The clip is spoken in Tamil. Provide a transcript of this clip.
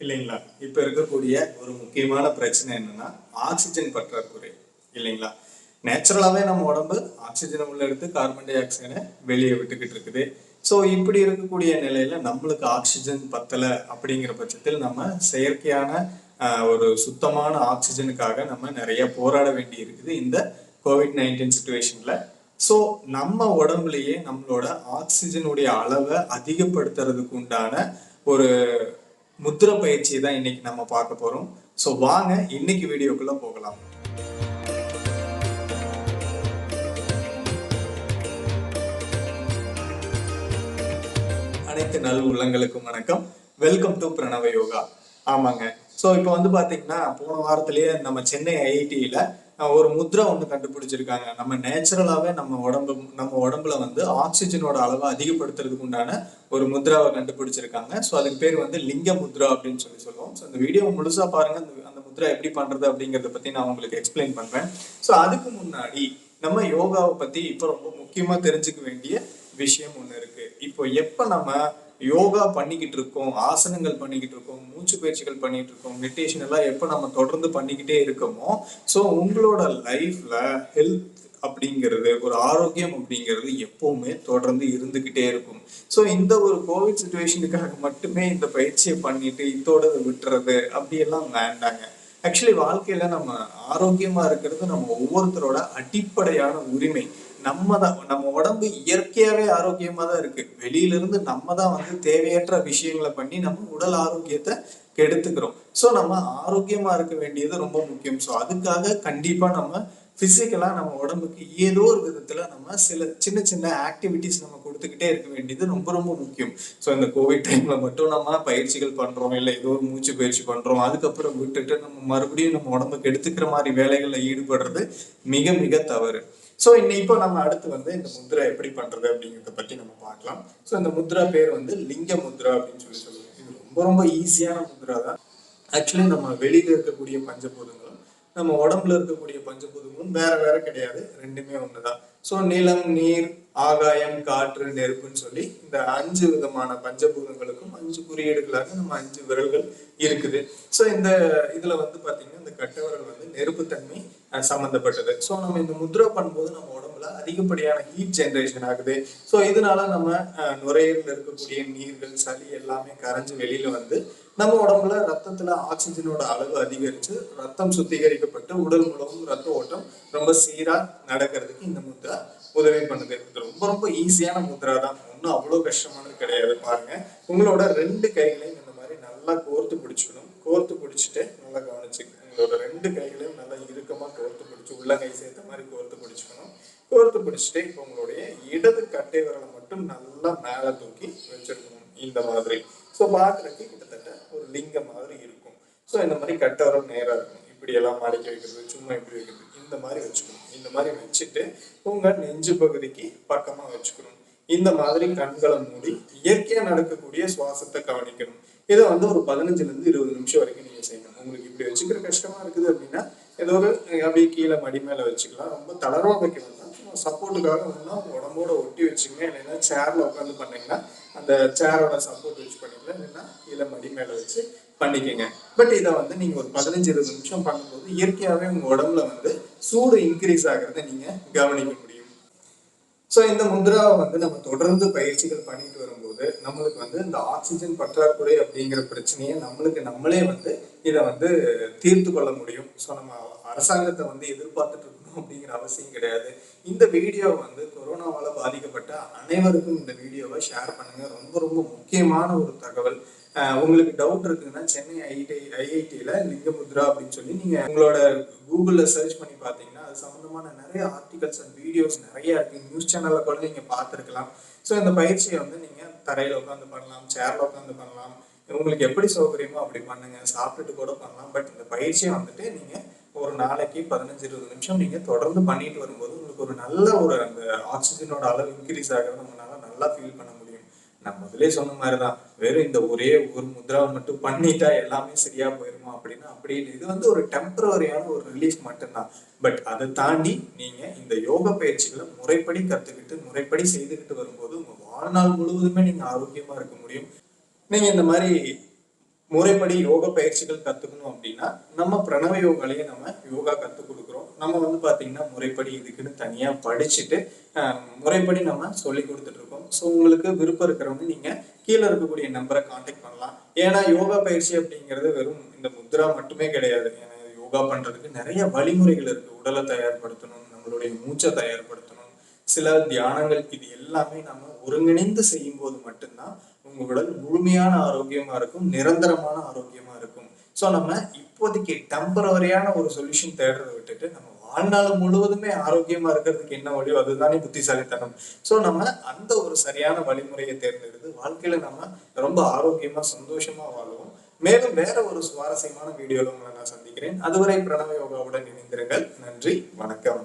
இல்லைங்களா? இப்போ இருக்கக்கூடிய ஒரு முக்கியமான பிரச்சனை என்னன்னா ஆக்சிஜன் பற்றாக்குறை. இல்லைங்களா? நேச்சுரலாகவே நம்ம உடம்பு ஆக்சிஜனை உள்ள எடுத்து கார்பன் டை ஆக்சைடை வெளியே விட்டுக்கிட்டு இருக்குது. ஸோ இப்படி இருக்கக்கூடிய நிலையில நம்மளுக்கு ஆக்சிஜன் பத்தலை அப்படிங்கிற பட்சத்தில் நம்ம செயற்கையான ஒரு சுத்தமான ஆக்சிஜனுக்காக நம்ம நிறைய போராட வேண்டி இருக்குது இந்த கோவிட் நைன்டீன் சுச்சுவேஷன்ல ஸோ நம்ம உடம்புலயே நம்மளோட ஆக்சிஜனுடைய அளவை அதிகப்படுத்துறதுக்கு உண்டான ஒரு முத்திர பயிற்சி தான் இன்னைக்கு நம்ம பார்க்க போறோம். ஸோ வாங்க இன்னைக்கு வீடியோக்குள்ள போகலாம். அனைத்து நல் உள்ளங்களுக்கும் வணக்கம். வெல்கம் டு பிரணவ யோகா. ஆமாங்க. ஸோ இப்போ வந்து பாத்தீங்கன்னா போன வாரத்திலேயே நம்ம சென்னை ஐஐடியில ஒரு முத்ரா ஒன்று கண்டுபிடிச்சிருக்காங்க. நம்ம நேச்சுரலாகவே நம்ம உடம்பு நம்ம உடம்புல வந்து ஆக்சிஜனோட அளவை அதிகப்படுத்துறதுக்கு உண்டான ஒரு முத்ராவை கண்டுபிடிச்சிருக்காங்க. ஸோ அதுக்கு பேர் வந்து லிங்க முத்ரா அப்படின்னு சொல்லி சொல்லுவோம். ஸோ அந்த வீடியோ முழுசாக பாருங்க. அந்த அந்த முத்ரா எப்படி பண்ணுறது அப்படிங்கிறத பற்றி நான் உங்களுக்கு எக்ஸ்பிளைன் பண்ணுறேன் ஸோ அதுக்கு முன்னாடி நம்ம யோகாவை பற்றி இப்போ ரொம்ப முக்கியமாக தெரிஞ்சுக்க வேண்டிய விஷயம் ஒன்று இருக்குது இப்போ எப்போ நம்ம யோகா பண்ணிக்கிட்டு இருக்கோம் ஆசனங்கள் பண்ணிக்கிட்டு இருக்கோம் மூச்சு பயிற்சிகள் பண்ணிட்டு இருக்கோம் மெடிடேஷன் எல்லாம் எப்போ நம்ம தொடர்ந்து பண்ணிக்கிட்டே இருக்கோமோ ஸோ உங்களோட லைஃப்ல ஹெல்த் அப்படிங்கிறது ஒரு ஆரோக்கியம் அப்படிங்கிறது எப்பவுமே தொடர்ந்து இருந்துகிட்டே இருக்கும். ஸோ இந்த ஒரு கோவிட் சுச்சுவேஷனுக்காக மட்டுமே இந்த பயிற்சியை பண்ணிட்டு இதோட விட்டுறது அப்படியெல்லாம் வேண்டாங்க. ஆக்சுவலி வாழ்க்கையில நம்ம ஆரோக்கியமா இருக்கிறது நம்ம ஒவ்வொருத்தரோட அடிப்படையான உரிமை. நம்ம தான் நம்ம உடம்பு இயற்கையாவே ஆரோக்கியமா தான் இருக்கு. வெளியில இருந்து நம்ம தான் வந்து தேவையற்ற விஷயங்களை பண்ணி நம்ம உடல் ஆரோக்கியத்தை கெடுத்துக்கிறோம். ஸோ நம்ம ஆரோக்கியமா இருக்க வேண்டியது ரொம்ப முக்கியம். ஸோ அதுக்காக கண்டிப்பா நம்ம பிசிக்கலா நம்ம உடம்புக்கு ஏதோ ஒரு விதத்துல நம்ம சில சின்ன சின்ன ஆக்டிவிட்டிஸ் நம்ம கொடுத்துக்கிட்டே இருக்க வேண்டியது ரொம்ப ரொம்ப முக்கியம். ஸோ இந்த கோவிட் டைம்ல மட்டும் நம்ம பயிற்சிகள் பண்றோம் இல்லை ஏதோ ஒரு மூச்சு பயிற்சி பண்றோம் அதுக்கப்புறம் விட்டுட்டு நம்ம மறுபடியும் நம்ம உடம்புக்கு எடுத்துக்கிற மாதிரி வேலைகளில் ஈடுபடுறது மிக மிக தவறு. ஸோ இன்னும் இப்போ நம்ம அடுத்து வந்து இந்த முத்ரா எப்படி பண்றது அப்படிங்கிறத பற்றி நம்ம பார்க்கலாம். ஸோ இந்த முத்ரா பேர் வந்து லிங்க முத்ரா அப்படின்னு சொல்லி சொல்லுவோம் இது ரொம்ப ரொம்ப ஈஸியான முத்ரா தான். ஆக்சுவலி நம்ம வெளியில இருக்கக்கூடிய பஞ்சபூதங்களும் நம்ம உடம்புல இருக்கக்கூடிய பஞ்சபூதங்களும் வேற வேற கிடையாது. ரெண்டுமே ஒண்ணுதான். ஸோ நிலம் நீர் ஆகாயம் காற்று நெருப்புன்னு சொல்லி இந்த அஞ்சு விதமான பஞ்சபூதங்களுக்கும் அஞ்சு குறியீடுகளாக நம்ம அஞ்சு விரல்கள் இருக்குது. ஸோ இந்த இதுல வந்து பாத்தீங்கன்னா இந்த கட்டவரல் வந்து நெருப்புத்தன்மை சம்மந்தப்பட்டது ஸோ நம்ம இந்த முத்ரா பண்ணும்போது நம்ம உடம்புல அதிகப்படியான ஹீட் ஜென்ரேஷன் ஆகுது. ஸோ இதனால நம்ம நுரையீரல் இருக்கக்கூடிய நீர்கள் சளி எல்லாமே கரைஞ்சு வெளியில வந்து நம்ம உடம்புல ரத்தத்துல ஆக்சிஜனோட அளவு அதிகரிச்சு ரத்தம் சுத்திகரிக்கப்பட்டு உடல் மூலமும் ரத்த ஓட்டம் ரொம்ப சீரா நடக்கிறதுக்கு இந்த முத்ரா உதவி பண்ணுது. இது ரொம்ப ரொம்ப ஈஸியான முத்ரா தான். ஒன்றும் அவ்வளோ கஷ்டமானது கிடையாது. பாருங்க. உங்களோட ரெண்டு கைகளையும் இந்த மாதிரி நல்லா கோர்த்து பிடிச்சிக்கணும். கோர்த்து பிடிச்சிட்டு நல்லா கவனிச்சுக்கணும் உங்களோட ரெண்டு கைகளையும் நல்லா இறுக்கமாக கோர்த்து பிடிச்சி உள்ளங்கை சேர்த்த மாதிரி கோர்த்து பிடிச்சிக்கணும். கோர்த்து பிடிச்சிட்டு இப்போ உங்களுடைய இடது கட்டை விரலை மட்டும் நல்லா மேலே தூக்கி வச்சிருக்கணும் இந்த மாதிரி. ஸோ பார்க்குறதுக்கு கிட்டத்தட்ட ஒரு லிங்கம் மாதிரி இருக்கும். ஸோ இந்த மாதிரி கட்டை விரல் நேராக இருக்கும் இப்படி எல்லாம் வைக்கிறது சும்மா இப்படி வைக்கிறது இந்த மாதிரி வச்சுக்கணும். இந்த மாதிரி வச்சுட்டு உங்கள் நெஞ்சு பகுதிக்கு பக்கமாக வச்சுக்கணும். இந்த மாதிரி கண்களை மூடி இயற்கையாக நடக்கக்கூடிய சுவாசத்தை கவனிக்கணும். இதை வந்து ஒரு பதினஞ்சுலேருந்து இருபது நிமிஷம் வரைக்கும் நீங்கள் செய்யணும். உங்களுக்கு இப்படி வச்சுக்கிற கஷ்டமாக இருக்குது அப்படின்னா ஏதோ ஒரு அப்படியே கீழே மடி மேலே வச்சுக்கலாம். ரொம்ப தளர்வாக வைக்கணும்னா சப்போர்ட்டுக்காக வேணா உடம்போட ஒட்டி வச்சுங்க இல்லைன்னா சேரில் உட்காந்து பண்ணீங்கன்னா அந்த சேரோட சப்போர்ட் வச்சு பண்ணிக்கலாம் இல்லைன்னா கீழே மடி மேலே வச்சு பண்ணிக்கங்க. பட் இதை வந்து நீங்கள் ஒரு பதினஞ்சு இருபது நிமிஷம் பண்ணும்போது இயற்கையாகவே உங்கள் உடம்புல வந்து சூடு இன்க்ரீஸ் ஆகிறத நீங்கள் கவனிக்க முடியும். ஸோ இந்த முந்திராவை வந்து நம்ம தொடர்ந்து பயிற்சிகள் பண்ணிட்டு வரும்போது நம்மளுக்கு வந்து இந்த ஆக்சிஜன் பற்றாக்குறை அப்படிங்கிற பிரச்சனையை நம்மளுக்கு நம்மளே வந்து இதை வந்து தீர்த்து கொள்ள முடியும். ஸோ நம்ம அரசாங்கத்தை வந்து எதிர்பார்த்துட்டு இருக்கணும் அப்படிங்கிற அவசியம் கிடையாது. இந்த வீடியோ வந்து கொரோனாவால் பாதிக்கப்பட்ட அனைவருக்கும் இந்த வீடியோவை ஷேர் பண்ணுங்க. ரொம்ப ரொம்ப முக்கியமான ஒரு தகவல். உங்களுக்கு டவுட் இருக்குன்னா சென்னை ஐஐடி ஐஐடியில் லிங்கமுத்ரா அப்படின்னு சொல்லி நீங்கள் உங்களோட கூகுளில் சர்ச் பண்ணி பார்த்தீங்கன்னா அது சம்மந்தமான நிறைய ஆர்டிகல்ஸ் அண்ட் வீடியோஸ் நிறைய இருக்குது நியூஸ் சேனலில் கூட நீங்கள் பார்த்துருக்கலாம். ஸோ இந்த பயிற்சியை வந்து நீங்கள் தரையில் உட்காந்து பண்ணலாம் சேரில் உட்காந்து பண்ணலாம். உங்களுக்கு எப்படி சௌகரியமோ அப்படி பண்ணுங்க. சாப்பிட்டுட்டு கூட பண்ணலாம். பட் இந்த பயிற்சியை வந்துட்டு நீங்கள் ஒரு நாளைக்கு பதினஞ்சு இருபது நிமிஷம் நீங்கள் தொடர்ந்து பண்ணிட்டு வரும்போது உங்களுக்கு ஒரு நல்ல ஒரு அந்த ஆக்சிஜனோட அளவு இன்க்ரீஸ் ஆகிறத நம்மளால நல்லா ஃபீல் பண்ண நான் முதலே சொன்ன மாதிரிதான். வெறும் இந்த ஒரே ஒரு முத்ராவை மட்டும் பண்ணிட்டா எல்லாமே சரியா போயிருமா அப்படின்னா அப்படின்னு இது வந்து ஒரு டெம்பரரியான ஒரு ரிலீஃப் மட்டும்தான். பட் அதை தாண்டி நீங்க இந்த யோக பயிற்சிகளை முறைப்படி கத்துக்கிட்டு முறைப்படி செய்துக்கிட்டு வரும்போது உங்க வாழ்நாள் முழுவதுமே நீங்க ஆரோக்கியமா இருக்க முடியும். நீங்க இந்த மாதிரி முறைப்படி யோக பயிற்சிகள் கத்துக்கணும் அப்படின்னா நம்ம பிரணவ யோகாலேயே நம்ம யோகா கத்துக் கொடுக்குறோம். நம்ம வந்து பாத்தீங்கன்னா முறைப்படி இதுக்குன்னு தனியா படிச்சுட்டு முறைப்படி நம்ம சொல்லி கொடுத்துட்டு இருக்கோம் ஸோ உங்களுக்கு விருப்பம் இருக்கிறவங்க நீங்க கீழே இருக்கக்கூடிய நம்பரை காண்டாக்ட் பண்ணலாம். ஏன்னா யோகா பயிற்சி அப்படிங்கிறது வெறும் இந்த முத்ரா மட்டுமே கிடையாது. ஏன்னா யோகா பண்றதுக்கு நிறைய வழிமுறைகள் இருக்கு. உடலை தயார்படுத்தணும் நம்மளுடைய மூச்சை தயார்படுத்தணும். சில தியானங்கள் இது எல்லாமே நம்ம ஒருங்கிணைந்து செய்யும் போது மட்டும்தான் உங்க உடல் முழுமையான ஆரோக்கியமா இருக்கும் நிரந்தரமான ஆரோக்கியமா இருக்கும். ஸோ நம்ம இப்போதைக்கு டெம்பரவரியான ஒரு சொல்யூஷன் தேடுறதை விட்டுட்டு நம்ம வாழ்நாள் முழுவதுமே ஆரோக்கியமா இருக்கிறதுக்கு என்ன வழியோ அதுதானே புத்திசாலித்தனம். ஸோ நம்ம அந்த ஒரு சரியான வழிமுறையை தேர்ந்தெடுத்து வாழ்க்கையில நம்ம ரொம்ப ஆரோக்கியமா சந்தோஷமா வாழுவோம். மேலும் வேற ஒரு சுவாரஸ்யமான வீடியோல உங்களை நான் சந்திக்கிறேன். அதுவரை பிரணவ யோகாவுடன் இணைந்திருங்கள். நன்றி வணக்கம்.